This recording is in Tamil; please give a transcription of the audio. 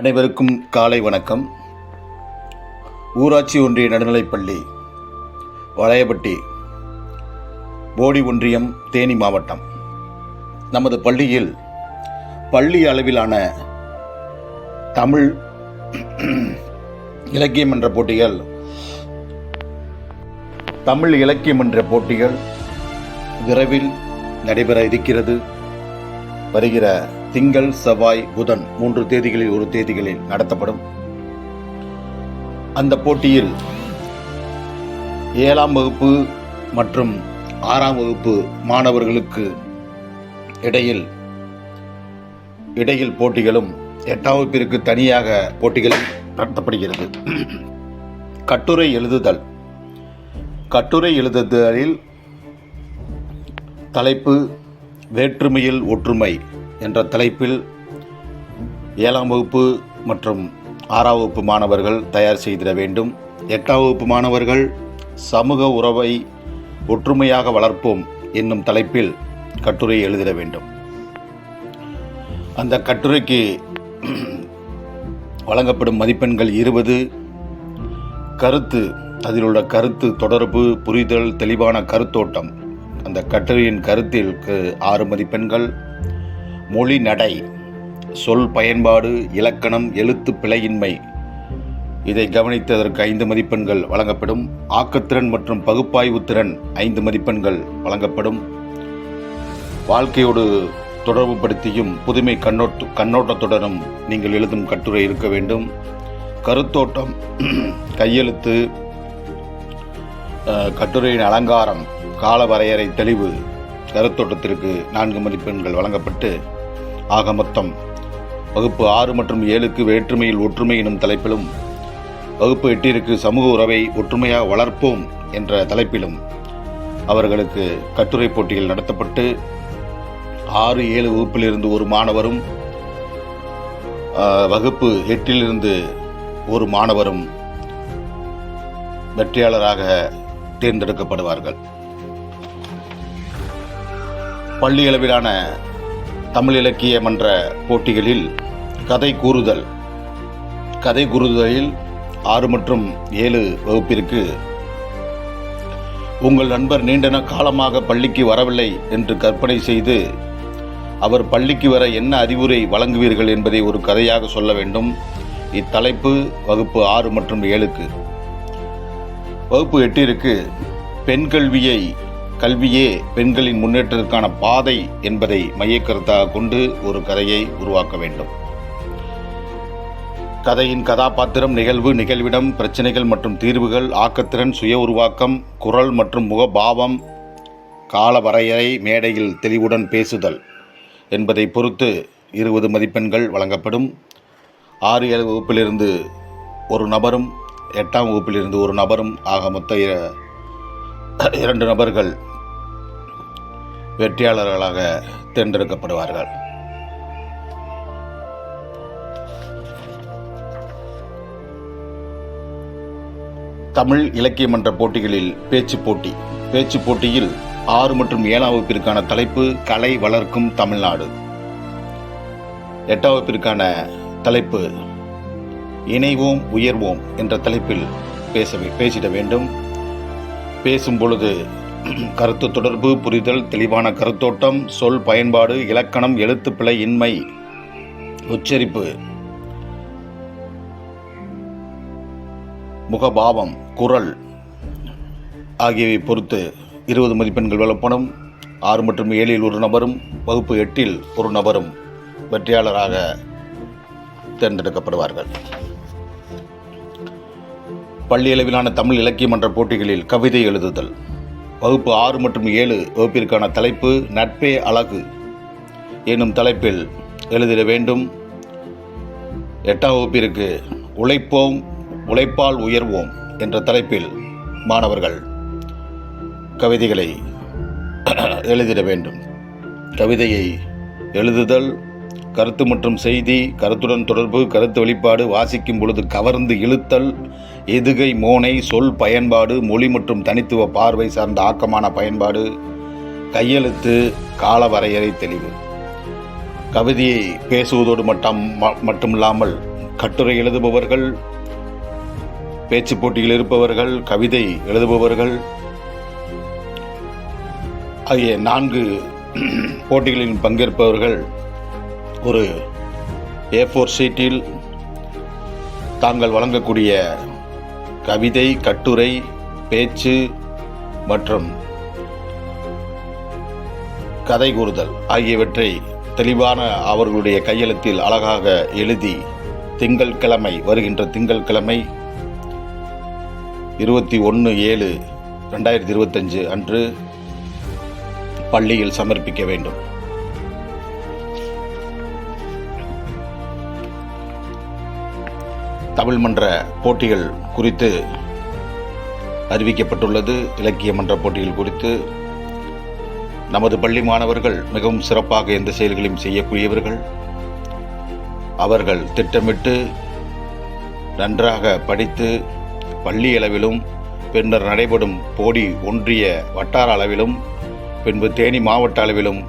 அனைவருக்கும் காலை வணக்கம். ஊராட்சி ஒன்றிய நடுநிலைப்பள்ளி வளையப்பட்டி போடி ஒன்றியம் தேனி மாவட்டம். நமது பள்ளியில் பள்ளி அளவிலான தமிழ் இலக்கியம் என்ற போட்டிகள் தமிழ் இலக்கியம் என்ற போட்டிகள் விரைவில் நடைபெற இருக்கிறது. வருகிற திங்கள் செவ்வாய் புதன் மூன்று தேதிகளில் ஒரு தேதிகளில் நடத்தப்படும். அந்த போட்டியில் ஏழாம் வகுப்பு மற்றும் ஆறாம் வகுப்பு மாணவர்களுக்கு இடையில் இடையில் போட்டிகளும் எட்டாம் வகுப்பிற்கு தனியாக போட்டிகளும் நடத்தப்படுகிறது. கட்டுரை எழுதுதல். கட்டுரை எழுதுதலில் தலைப்பு வேற்றுமையில் ஒற்றுமை. என்ற தலைப்பில் ஏழாம் வகுப்பு மற்றும் ஆறாம் வகுப்பு மாணவர்கள் தயார் செய்திட வேண்டும். எட்டாம் வகுப்பு மாணவர்கள் சமூக உறவை ஒற்றுமையாக வளர்ப்போம் என்னும் தலைப்பில் கட்டுரை எழுதிட வேண்டும். அந்த கட்டுரைக்கு வழங்கப்படும் மதிப்பெண்கள் இருபது. கருத்து அதில் உள்ள கருத்து தொடர்பு புரிதல் தெளிவான கருத்தோட்டம். அந்த கட்டுரையின் கருத்திற்கு ஆறு மதிப்பெண்கள். மொழி நடை சொல் பயன்பாடு இலக்கணம் எழுத்து பிழையின்மை. இதை கவனித்ததற்கு ஐந்து மதிப்பெண்கள் வழங்கப்படும். ஆக்கத்திறன் மற்றும் பகுப்பாய்வு திறன் ஐந்து மதிப்பெண்கள் வழங்கப்படும். வாழ்க்கையோடு தொடர்புபடுத்தியும் புதுமை கண்ணோட்ட கண்ணோட்டத்துடனும் நீங்கள் எழுதும் கட்டுரை இருக்க வேண்டும். கருத்தோட்டம் கையெழுத்து கட்டுரையின் அலங்காரம் கால வரையறை தெளிவு கருத்தோட்டத்திற்கு நான்கு மதிப்பெண்கள் வழங்கப்பட்டு ஆக மொத்தம் வகுப்பு ஆறு மற்றும் ஏழுக்கு வேற்றுமையில் ஒற்றுமை எனும் தலைப்பிலும் வகுப்பு எட்டிற்கு சமூக உறவை ஒற்றுமையாக வளர்ப்போம் என்ற தலைப்பிலும் அவர்களுக்கு கட்டுரை போட்டிகள் நடத்தப்பட்டு ஆறு ஏழு வகுப்பிலிருந்து ஒரு மாணவரும் வகுப்பு எட்டிலிருந்து ஒரு மாணவரும் வெற்றியாளராக தேர்ந்தெடுக்கப்படுவார்கள். பள்ளி அளவிலான தமிழ் இலக்கிய மன்ற போட்டிகளில் கதை கூறுதல் கதை கூறுதலில் ஆறு மற்றும் ஏழு வகுப்பிற்கு உங்கள் நண்பர் நீண்டன காலமாக பள்ளிக்கு வரவில்லை என்று கற்பனை செய்து அவர் பள்ளிக்கு வர என்ன அறிவுரை வழங்குவீர்கள் என்பதை ஒரு கதையாக சொல்ல வேண்டும். இத்தலைப்பு வகுப்பு ஆறு மற்றும் ஏழுக்கு. வகுப்பு எட்டிற்கு பெண் கல்வியை கல்வியே பெண்களின் முன்னேற்றத்திற்கான பாதை என்பதை மையக்கருத்தாக கொண்டு ஒரு கதையை உருவாக்க வேண்டும். கதையின் கதாபாத்திரம் நிகழ்வு நிகழ்விடம் பிரச்சனைகள் மற்றும் தீர்வுகள் ஆக்கத்திறன் சுய உருவாக்கம் குரல் மற்றும் முகபாவம் கால வரையறை மேடையில் தெளிவுடன் பேசுதல் என்பதை பொறுத்து இருபது மதிப்பெண்கள் வழங்கப்படும். ஆறு ஏழு வகுப்பிலிருந்து ஒரு நபரும் எட்டாம் வகுப்பிலிருந்து ஒரு நபரும் ஆக மொத்த இர- இரண்டு நபர்கள் வெற்றியாளர்களாக தேர்ந்தெடுக்கப்படுவார்கள். தமிழ் இலக்கிய மன்ற போட்டிகளில் பேச்சு போட்டி. பேச்சு போட்டியில் ஆறு மற்றும் ஏழாம் வகுப்பிற்கான தலைப்பு கலை வளர்க்கும் தமிழ்நாடு. எட்டாம் வகுப்பிற்கான தலைப்பு இணைவோம் உயர்வோம் என்ற தலைப்பில் பேச பேசிட வேண்டும். பேசும் பொழுது கருத்து தொடர்பு புரிதல் தெளிவான கருத்தோட்டம் சொல் பயன்பாடு இலக்கணம் எழுத்துப்பிழை இன்மை உச்சரிப்பு முகபாவம் குரல் ஆகியவை பொறுத்து இருபது மதிப்பெண்கள் வழங்கப்படும் ஆறு மற்றும் ஏழில் ஒரு நபரும் வகுப்பு எட்டில் ஒரு நபரும் வெற்றியாளராக தேர்ந்தெடுக்கப்படுவார்கள். பள்ளி அளவிலான தமிழ் இலக்கிய மன்ற போட்டிகளில் கவிதை எழுதுதல். வகுப்பு ஆறு மற்றும் ஏழு வகுப்பிற்கான தலைப்பு நட்பே அழகு. எனும் தலைப்பில் எழுதிட வேண்டும். எட்டாம் வகுப்பிற்கு உழைப்போம் உழைப்பால் உயர்வோம் என்ற தலைப்பில் மாணவர்கள் கவிதைகளை எழுதிட வேண்டும். கவிதையை எழுதுதல் கருத்து மற்றும் செய்தி கருத்துடன் தொடர்பு கருத்து வெளிப்பாடு வாசிக்கும் பொழுது கவர்ந்து இழுத்தல் எதுகை மோனை சொல் பயன்பாடு மொழி மற்றும் தனித்துவ பார்வை சார்ந்த ஆக்கமான பயன்பாடு கையெழுத்து கால வரையறை தெளிவு. கவிதையை பேசுவதோடு மட்டும் ம- மட்டுமில்லாமல் கட்டுரை எழுதுபவர்கள் பேச்சு போட்டியில் இருப்பவர்கள் கவிதை எழுதுபவர்கள் ஆகிய நான்கு போட்டிகளில் பங்கேற்பவர்கள் ஒரு ஏ ஃபோர் ஷீட்டில் தாங்கள் வழங்கக்கூடிய கவிதை கட்டுரை பேச்சு மற்றும் கதை கூறுதல் ஆகியவற்றை தெளிவான அவர்களுடைய கையெழுத்தில் அழகாக எழுதி திங்கள்கிழமை வருகின்ற திங்கள்கிழமை இருபத்தி ஒன்று ஏழு ரெண்டாயிரத்தி இருபத்தஞ்சு அன்று பள்ளியில் சமர்ப்பிக்க வேண்டும். தமிழ் மன்ற போட்டிகள் குறித்து அறிவிக்கப்பட்டுள்ளது. இலக்கிய மன்ற போட்டிகள் குறித்து நமது பள்ளி மாணவர்கள் மிகவும் சிறப்பாக எந்த செயல்களையும் செய்யக்கூடியவர்கள். அவர்கள் திட்டமிட்டு நன்றாக படித்து பள்ளி அளவிலும் பின்னர் நடைபெறும் போடி ஒன்றிய வட்டார அளவிலும் பின்பு தேனி மாவட்ட அளவிலும்